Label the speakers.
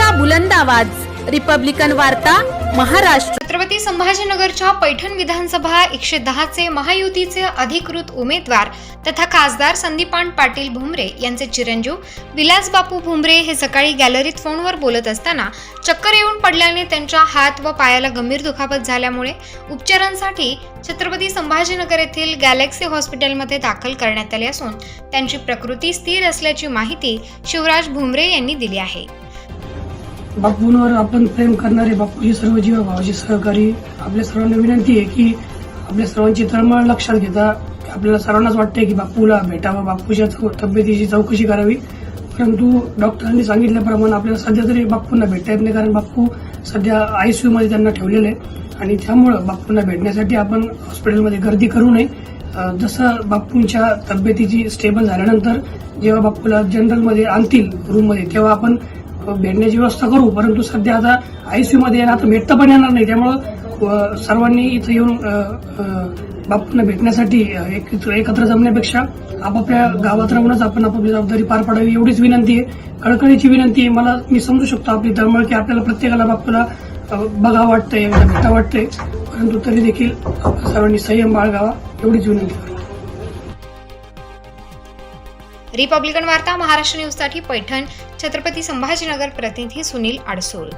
Speaker 1: लोकशाहीचा बुलंद आवाज. रिपब्लिकन वार्ता महाराष्ट्र.
Speaker 2: छत्रपती संभाजीनगरच्या पैठण विधानसभा एकशे दहाचे महायुतीचे अधिकृत उमेदवार तथा खासदार संदीपान पाटील भुमरे यांचे चिरंजीव विलास बापू भुमरे हे सकाळी गॅलरीत फोनवर बोलत असताना चक्कर येऊन पडल्याने त्यांच्या हात व पायाला गंभीर दुखापत झाल्यामुळे उपचारांसाठी छत्रपती संभाजीनगर येथील गॅलेक्सी हॉस्पिटलमध्ये दाखल करण्यात आले असून त्यांची प्रकृती स्थिर असल्याची माहिती शिवराज भुमरे यांनी दिली आहे.
Speaker 3: बापूंवर आपण प्रेम करणारे बापूजी सर्व जीव भावाचे सहकारी. आपल्या सर्वांना विनंती आहे की आपल्या सर्वांची तळमळ लक्षात घेता. आपल्याला सर्वांनाच वाटतंय की बापूला भेटावं बापूच्या चौ- तब्येतीची चौकशी करावी. परंतु डॉक्टरांनी सांगितल्याप्रमाणे आपल्याला सध्या तरी बापूंना भेटता येत नाही कारण बापू सध्या आयसीयू मध्ये त्यांना ठेवलेलं आहे. आणि त्यामुळं बापूंना भेटण्यासाठी आपण हॉस्पिटलमध्ये गर्दी करू नये. जसं बापूंच्या तब्येतीची स्टेबल झाल्यानंतर जेव्हा बापूला जनरलमध्ये आणतील रूममध्ये तेव्हा आपण भेटण्याची व्यवस्था करू परंतु सध्या आता आयसीयू मध्ये आता भेटता पण येणार नाही. त्यामुळं सर्वांनी इथं येऊन बापूंना भेटण्यासाठी एकत्र एकत्र जमण्यापेक्षा आपापल्या गावात राहूनच आपण आपापली जबाबदारी पार पाडावी एवढीच विनंती आहे. कळकळीची विनंती आहे. मला मी समजू शकतो आपली तळमळ की आपल्याला प्रत्येकाला बापूला बघा वाटतंय भेटा वाटतंय. परंतु तरी देखील सर्वांनी संयम बाळगावा एवढीच विनंती
Speaker 2: रिपब्लिकन वार्ता महाराष्ट्र न्यूजसाठी पैठण छत्रपती संभाजीनगर प्रतिनिधी सुनील आडसोल